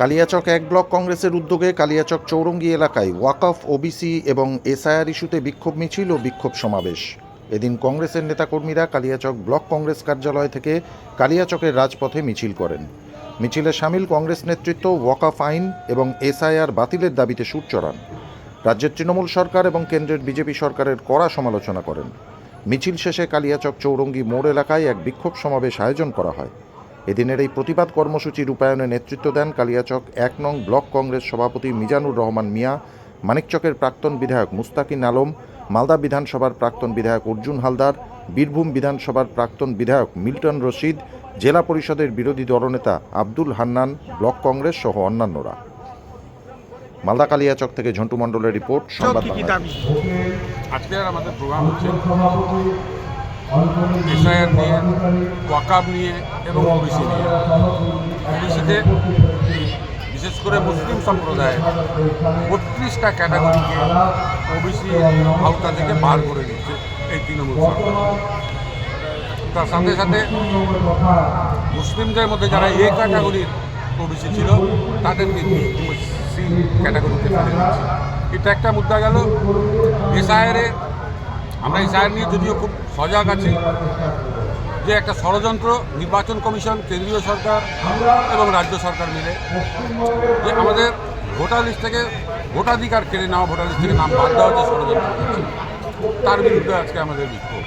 কালিয়াচক এক ব্লক কংগ্রেসের উদ্যোগে কালিয়াচক চৌরঙ্গি এলাকায় ওয়াকফ, ওবিসি এবং এসআইআর ইস্যুতে বিক্ষোভ মিছিল ও বিক্ষোভ সমাবেশ। এদিন কংগ্রেসের নেতাকর্মীরা কালিয়াচক ব্লক কংগ্রেস কার্যালয় থেকে কালিয়াচকের রাজপথে মিছিল করেন। মিছিলে সামিল কংগ্রেস নেতৃত্ব, ওয়াকফ আইন এবং এসআইআর বাতিলের দাবিতে সুর চড়ান। রাজ্যের তৃণমূল সরকার এবং কেন্দ্রের বিজেপি সরকারের কড়া সমালোচনা করেন। মিছিল শেষে কালিয়াচক চৌরঙ্গি মোড় এলাকায় এক বিক্ষোভ সমাবেশ আয়োজন করা হয়। এদিনের এই প্রতিবাদ কর্মসূচি রূপায়ণে নেতৃত্ব দেন কালিয়াচক এক নং ব্লক কংগ্রেস সভাপতি মিজানুর রহমান মিয়া মানিকচকের প্রাক্তন বিধায়ক মুস্তাকিন আলম মালদা বিধানসভার প্রাক্তন বিধায়ক অর্জুন হালদার বীরভূম বিধানসভার প্রাক্তন বিধায়ক মিল্টন রশিদ জেলা পরিষদের বিরোধী দলনেতা আব্দুল হান্নান ব্লক কংগ্রেস সহ অন্যান্যরা। মালদা কালিয়াচক থেকে ঝন্টু মণ্ডলের রিপোর্ট সংবাদ আমাদের প্রোগ্রাম হচ্ছে এসআইআর নিয়ে ওয়াকাব নিয়ে এবং ওবিসি নিয়ে। ওবিসিতে বিশেষ করে মুসলিম সম্প্রদায় বত্রিশটা ক্যাটাগরিকে ওবিসি আওতা থেকে বার করে দিচ্ছে এই তৃণমূল সরকার। তার সাথে সাথে মুসলিমদের মধ্যে যারা এ ক্যাটাগরির ওবিসি ছিল তাদেরকে সি ক্যাটাগরিতে ফেলে দিচ্ছে এটা একটা মুদ্রা গেল। এসআইআরে আমরা এই এসআইআর নিয়ে যদিও খুব সজাগ আছি যে একটা ষড়যন্ত্র নির্বাচন কমিশন, কেন্দ্রীয় সরকার এবং রাজ্য সরকার মিলে যে আমাদের ভোটার লিস্ট থেকে ভোটাধিকার কেড়ে নেওয়া, ভোটার লিস্ট থেকে নাম বাদ দেওয়া যে ষড়যন্ত্র তার বিরুদ্ধে আজকে আমাদের বিক্ষোভ।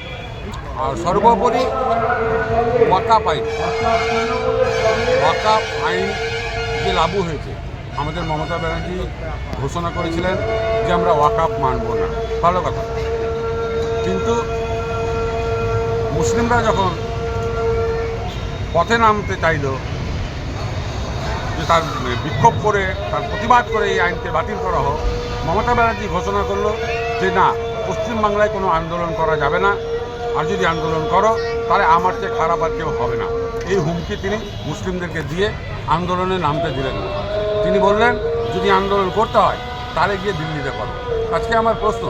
আর সর্বোপরি ওয়াকাপ আইন ওয়াকাপ আইন যে লাগু হয়েছে, আমাদের মমতা ব্যানার্জি ঘোষণা করেছিলেন যে আমরা ওয়াকাপ মানব না। ভালো কথা। কিন্তু মুসলিমরা যখন পথে নামতে চাইল, যে তার বিক্ষোভ করে, তার প্রতিবাদ করে এই আইনকে বাতিল করা হোক, মমতা ব্যানার্জি ঘোষণা করল যে না পশ্চিমবাংলায় কোনো আন্দোলন করা যাবে না। আর যদি আন্দোলন করো, তাহলে আমার চেয়ে খারাপ আর কেউ হবে না। এই হুমকি তিনি মুসলিমদেরকে দিয়ে আন্দোলনে নামতে দিলেন তিনি বললেন, যদি আন্দোলন করতে হয়, তাহলে গিয়ে দিল্লিতে করো। আজকে আমার প্রশ্ন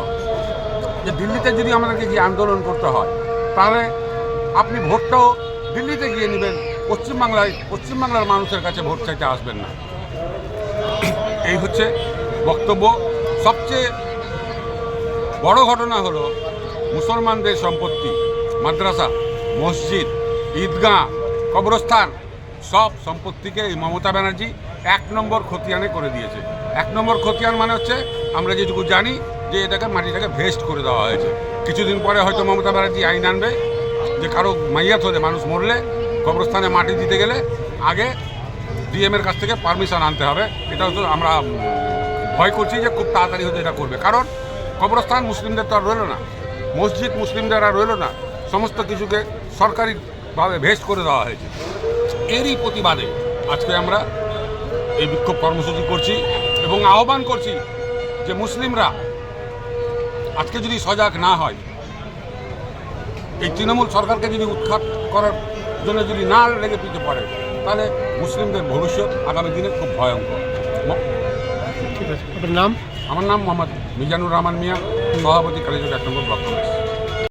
যে দিল্লিতে যদি আমাদেরকে গিয়ে আন্দোলন করতে হয়, তাহলে আপনি ভোটটাও দিল্লিতে গিয়ে নেবেন, পশ্চিমবাংলায়, পশ্চিমবাংলার মানুষের কাছে ভোট চাইতে আসবেন না। এই হচ্ছে বক্তব্য। সবচেয়ে বড় ঘটনা হলো মুসলমানদের সম্পত্তি, মাদ্রাসা, মসজিদ, ঈদগাহ, কবরস্থান, সব সম্পত্তিকে এই মমতা ব্যানার্জি এক নম্বর খতিয়ানে করে দিয়েছে। এক নম্বর খতিয়ান মানে হচ্ছে, আমরা যেটুকু জানি যে এটাকে মাটিটাকে ভেস্ট করে দেওয়া হয়েছে। কিছুদিন পরে হয়তো মমতা ব্যানার্জি আইন আনবে, যে কারও মাইয়াত হলে মানুষ মরলে কবরস্থানে মাটি দিতে গেলে আগে ডিএমের কাছ থেকে পারমিশন আনতে হবে। এটা হচ্ছে আমরা ভয় করছি যে খুব তাড়াতাড়ি হয়তো এটা করবে। কারণ কবরস্থান মুসলিমদের তো আর রইল না। মসজিদ মুসলিমদের আর রইল না। সমস্ত কিছুকে সরকারিভাবে ভেস্ট করে দেওয়া হয়েছে। এরই প্রতিবাদে আজকে আমরা এই বিক্ষোভ কর্মসূচি করছি এবং আহ্বান করছি যে মুসলিমরা আজকে যদি সজাগ না হয় এই তৃণমূল সরকারকে যদি উৎখাত করার জন্য যদি না লেগে পিতে পারে তাহলে মুসলিমদের ভবিষ্যৎ আগামী দিনে খুব ভয়ঙ্কর। ঠিক আছে আপনার নাম? আমার নাম মোহাম্মদ মিজানুর রহমান মিয়া সভাপতি কালীচক এক নম্বর ব্লক কংগ্রেস।